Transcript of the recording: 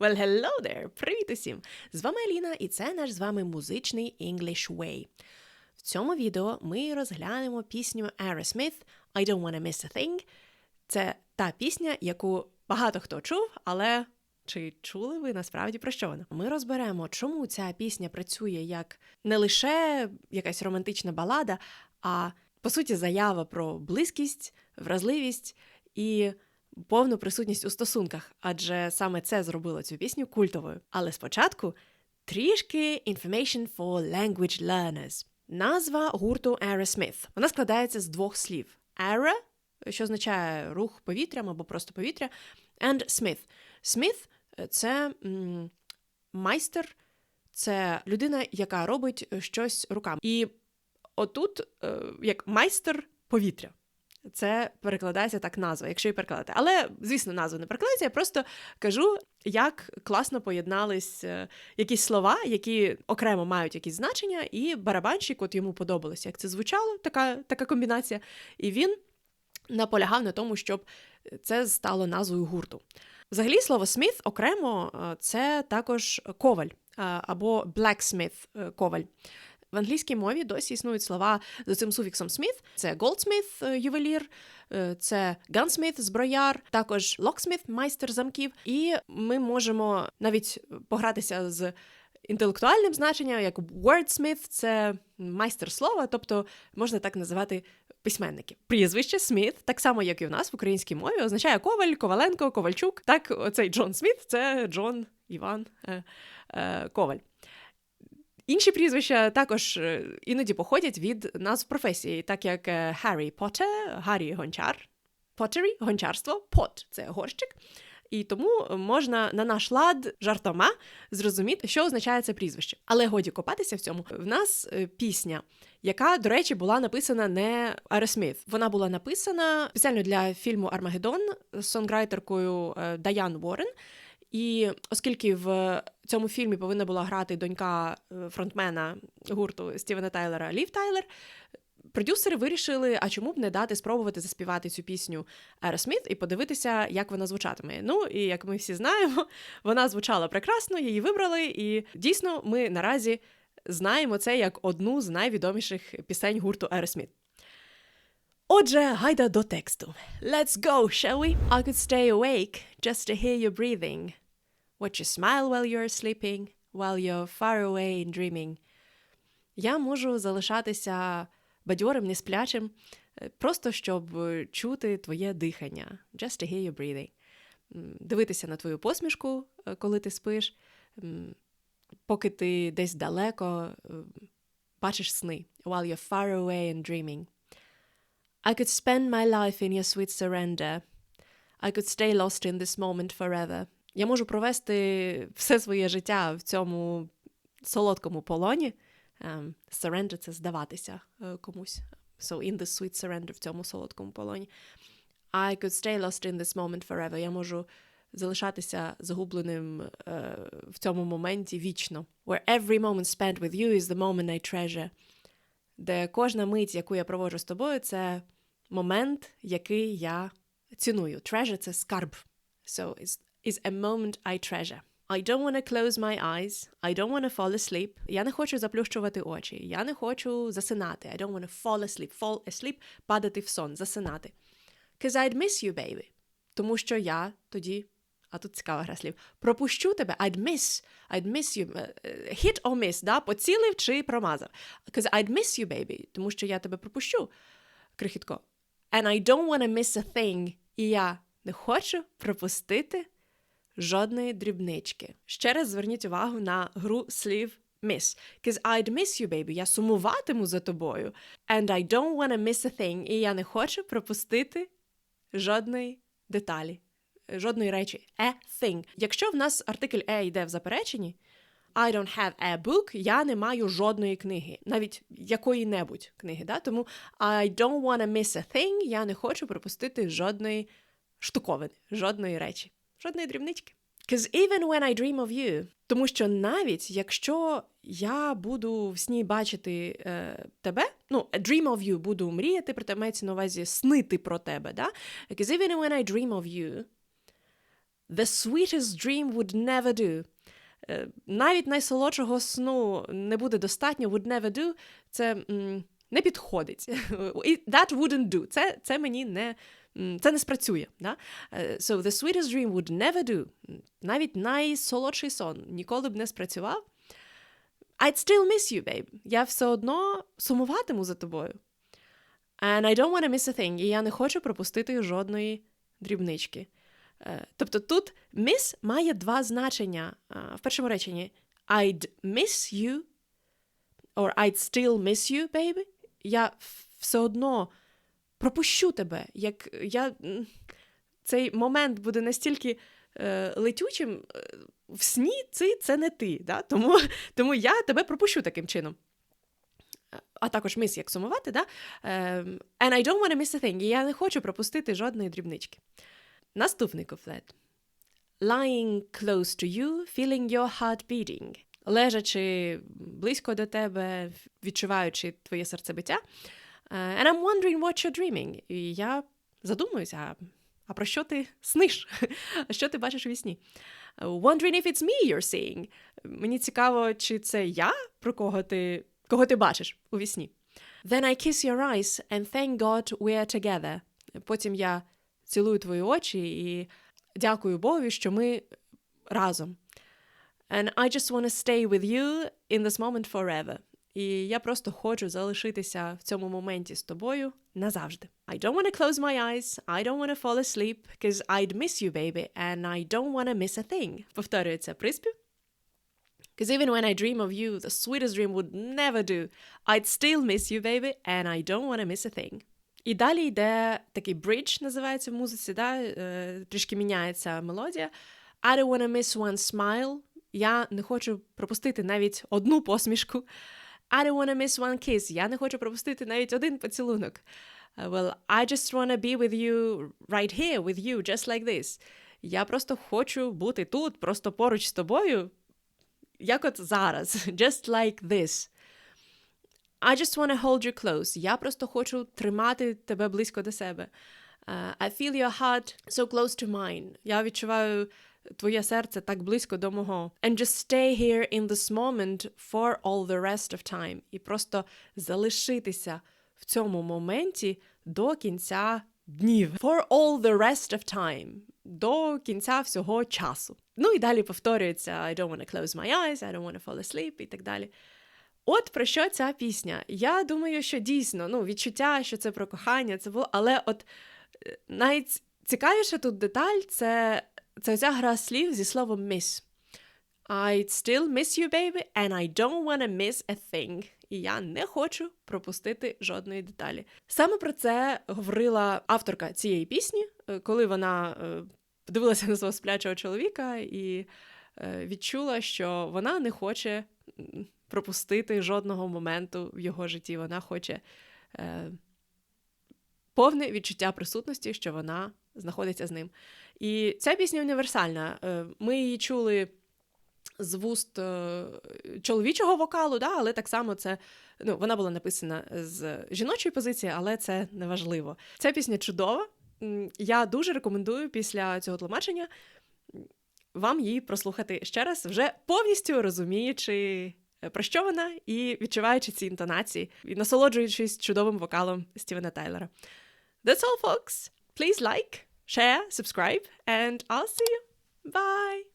Well, hello there! Привіт усім! З вами Аліна, і це наш з вами музичний English Way. В цьому відео ми розглянемо пісню Aerosmith I Don't Wanna Miss a Thing. Це та пісня, яку багато хто чув, але чи чули ви насправді про що вона? Ми розберемо, чому ця пісня працює як не лише якась романтична балада, а по суті заява про близькість, вразливість і повну присутність у стосунках, адже саме це зробило цю пісню культовою. Але спочатку трішки information for language learners. Назва гурту Aerosmith. Вона складається з двох слів: Aero, що означає рух повітрям або просто повітря, and Smith. Smith – це м, майстер, це людина, яка робить щось руками. І отут, е, як майстер повітря. Це перекладається так назва, якщо і перекладати. Але, звісно, назва не перекладається, я просто кажу, як класно поєднались е, якісь слова, які окремо мають якісь значення, і барабанщик, от йому подобалося, як це звучало, така, така комбінація. І він наполягав на тому, щоб це стало назвою гурту. Взагалі, слово Сміт окремо е, це також коваль е, або blacksmith коваль. В англійській мові досі існують слова з цим суфіксом сміт. Це goldsmith – ювелір, це gunsmith – зброяр, також locksmith – майстер замків. І ми можемо навіть погратися з інтелектуальним значенням, як wordsmith – це майстер слова, тобто можна так називати письменників. Прізвище Сміт, так само як і в нас в українській мові, означає Коваль, Коваленко, Ковальчук. Так, оцей Джон Сміт це Джон Іван е, е, Коваль. Інші прізвища також е, іноді походять від назв професії, так як Харрі Поттер, Гаррі Гончар, Pottery – гончарство, пот це горщик. І тому можна на наш лад жартома зрозуміти, що означає це прізвище. Але годі копатися в цьому. В нас е, пісня, яка, до речі, була написана не Aerosmith. Вона була написана спеціально для фільму Армагеддон з сонграйтеркою е, Даян Уоррен. І оскільки в цьому фільмі повинна була грати донька е, фронтмена гурту Стівена Тайлера Лів Тайлер, продюсери вирішили, а чому б не дати спробувати заспівати цю пісню Aerosmith і подивитися, як вона звучатиме. Ну і як ми всі знаємо, вона звучала прекрасно, її вибрали, і дійсно ми наразі знаємо це як одну з найвідоміших пісень гурту Aerosmith. Отже, гайда до тексту. Let's go, shall we? I could stay awake just to hear you breathing. Watch you smile while you're sleeping, while you're far away in dreaming. Я можу залишатися бадьорим, несплячим, просто щоб чути твоє дихання. Just to hear you breathing. Дивитися на твою посмішку, коли ти спиш, поки ти десь далеко бачиш сни. While you're far away and dreaming. I could spend my life in your sweet surrender. I could stay lost in this moment forever. Я можу провести все своє життя в цьому солодкому полоні. Um, surrender – це здаватися uh, комусь. So in the sweet surrender в цьому солодкому полоні. I could stay lost in this moment forever. Я можу залишатися загубленим uh, в цьому моменті вічно. Where every moment spent with you is the moment I treasure. Де кожна мить, яку я проводжу з тобою, це момент, який я ціную. Treasure – це скарб. So it's, it's a moment I treasure. I don't want to close my eyes. I don't want to fall asleep. Я не хочу заплющувати очі. Я не хочу засинати. I don't want to fall asleep. Fall asleep – падати в сон, засинати. Cause I'd miss you, baby. Тому що я тоді, а тут цікава гра слів, пропущу тебе. I'd miss. I'd miss you. Hit or miss, да? Поцілив чи промазав. Cause I'd miss you, baby. Тому що я тебе пропущу. Крихітко. And I don't want to miss a thing. І я не хочу пропустити жодної дрібнички. Ще раз зверніть увагу на гру слів miss. Cause I'd miss you, baby. Я сумуватиму за тобою. And I don't want to miss a thing. І я не хочу пропустити жодної деталі, жодної речі. A thing. Якщо в нас артикль a йде в запереченні, I don't have a book, я не маю жодної книги, навіть якої-небудь книги. Да? Тому I don't want to miss a thing, я не хочу пропустити жодної штуковини, жодної речі, жодної дрібнички. Because even when I dream of you, тому що навіть якщо я буду в сні бачити е, тебе, ну, dream of you, буду мріяти про тебе, мається на увазі снити про тебе, да? Because even when I dream of you, The sweetest dream would never do. Е, Навіть найсолодшого сну не буде достатньо, would never do, це м, не підходить. That wouldn't do. Це, це мені не, це не спрацює. Да? Е, So the sweetest dream would never do. Навіть найсолодший сон ніколи б не спрацював. I'd still miss you, babe. Я все одно сумуватиму за тобою. And I don't want to miss a thing. І я не хочу пропустити жодної дрібнички. Е, Тобто тут miss має два значення е, в першому реченні. I'd miss you, or I'd still miss you, baby. Я все одно пропущу тебе. Як я, цей момент буде настільки е, летючим, е, в сні це, це не ти. Да? Тому, тому я тебе пропущу таким чином. А також miss як сумувати, да? Ем, And I don't want to miss a thing. Я не хочу пропустити жодної дрібнички. Наступний куплет. Lying close to you, feeling your heart beating. Лежачи близько до тебе, відчуваючи твоє серцебиття. Е, And I'm wondering what you're dreaming. І я задумуюся, а, про що ти сниш? Що ти бачиш у вісні? Wondering if it's me you're seeing. Мені цікаво, чи це я, про кого ти, кого ти бачиш у вісні. Then I kiss your eyes and thank God we're together. Потім я цілую твої очі і дякую Богу, що ми разом. And I just want to stay with you in this moment forever. І я просто хочу залишитися в цьому моменті з тобою назавжди. I don't want to close my eyes, I don't want to fall asleep, because I'd miss you, baby, and I don't want to miss a thing. Повторюється приспів. Because even when I dream of you, the sweetest dream would never do. I'd still miss you, baby, and I don't want to miss a thing. І далі йде такий бридж, називається в музиці, да? е, трішки міняється мелодія. I don't want to miss one smile. Я не хочу пропустити навіть одну посмішку. I don't want to miss one kiss. Я не хочу пропустити навіть один поцілунок. Uh, well, I just want to be with you right here, with you, just like this. Я просто хочу бути тут, просто поруч з тобою, як от зараз, just like this. I just want to hold you close. Я просто хочу тримати тебе близько до себе. Uh, I feel your heart so close to mine. Я відчуваю твоє серце так близько до мого. And just stay here in this moment for all the rest of time. І просто залишитися в цьому моменті до кінця днів. For all the rest of time. До кінця всього часу. Ну і далі повторюється I don't want to close my eyes, I don't want to fall asleep і так далі. От про що ця пісня? Я думаю, що дійсно ну, відчуття, що це про кохання, це було, але от е, найцікавіша тут деталь це, це ця гра слів зі словом miss. I'd still miss you, baby, and I don't want to miss a thing. І я не хочу пропустити жодної деталі. Саме про це говорила авторка цієї пісні, е, коли вона е, подивилася на свого сплячого чоловіка і е, відчула, що вона не хоче пропустити жодного моменту в його житті. Вона хоче повне відчуття присутності, що вона знаходиться з ним. І ця пісня універсальна. Е, Ми її чули з вуст е, чоловічого вокалу, да, але так само це ну, вона була написана з жіночої позиції, але це не важливо. Ця пісня чудова. Я дуже рекомендую після цього тлумачення вам її прослухати ще раз, вже повністю розуміючи, е, про що вона, і відчуваючи ці інтонації, і насолоджуючись чудовим вокалом Стівена Тайлера. That's all, folks. Please like, share, subscribe, and I'll see you. Bye!